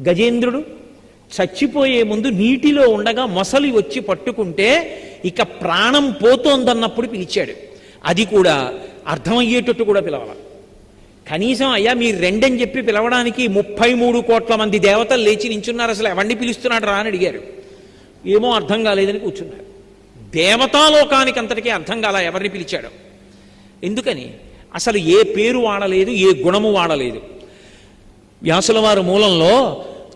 గజేంద్రుడు చచ్చిపోయే ముందు నీటిలో ఉండగా మొసలి వచ్చి పట్టుకుంటే ఇక ప్రాణం పోతోందన్నప్పుడు పిలిచాడు. అది కూడా అర్థమయ్యేటట్టు కూడా పిలవాలి. కనీసం అయ్యా మీరు రెండని చెప్పి పిలవడానికి ముప్పై మూడు కోట్ల మంది దేవతలు లేచి నించున్నారు అసలు ఎవరిని పిలుస్తున్నాడు రా అని అడిగారు. ఏమో అర్థం కాలేదని కూర్చున్నారు. దేవతాలోకానికి అంతటికీ అర్థం కాల ఎవరిని పిలిచాడు. ఎందుకని? అసలు ఏ పేరు వాడలేదు ఏ గుణము వాడలేదు. వ్యాసుల వారు మూలంలో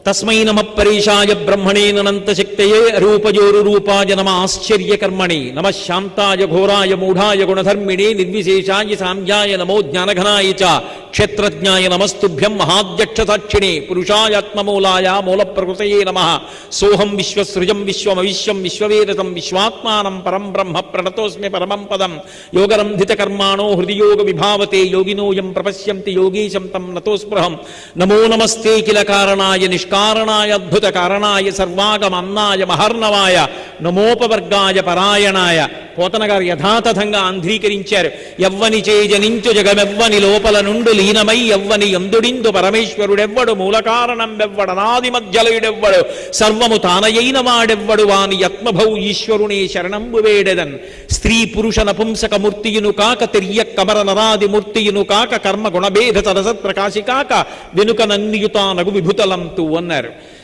తస్మై నమ పరీషాయ బ్రహ్మణే ననంత శక్తయే రూపజోరు రూపాయ నమ ఆశ్చర్యకర్మణి నమ శాంతాయ ఘోరాయ మూఢాయ గుణధర్మిణి నిర్విశేషాయ సాంధ్యాయ నమో జ్ఞానఘనాయ చ క్షేత్రజ్ఞాయ నమస్తుభ్యం మహాధ్యక్షసాక్షిణే పురుషాయాత్మమూలాయ మూల ప్రకృతయే నమ. సోహం విశ్వసృజం విశ్వమవిశ్వం విశ్వవేదతం విశ్వాత్మానం పరం బ్రహ్మ ప్రణతోస్మి పరమం పదం. యోగరంధిత కర్మాణో హృదియోగ విభావతే యోగినోయం ప్రపశ్యంతి యోగీశం తం నతోస్పృహం. నమో నమస్తే కిల కారణాయ నిష్కారణాయ అద్భుత కారణాయ సర్వాగమన్నాయ మహర్ణవాయ నమోపవర్గాయ పరాయణాయ పోతన గారు యథాతథంగా అంధ్రీకరించారు ఎవ్వని చేజనించు జగమెవ్వని లోపల నుండు లీనమై ఎవ్వని ఎందుడిందు పరమేశ్వరుడెవ్వడు మూల కారణం వెవ్వడు అనాది మధ్యలయుడెవ్వడు సర్వము తానయైన వాడెవ్వడు వాని యత్మభౌ ఈశ్వరునే శరణంబు వేడెదన్. స్త్రీ పురుష నపుంసక మూర్తియును కాక తిర్య కమర నరాది మూర్తియును కాక కర్మ గుణభేద తరసత్ ప్రకాశి కాక వెనుక నన్నియుతానగు విభుతలంతు అన్నారు.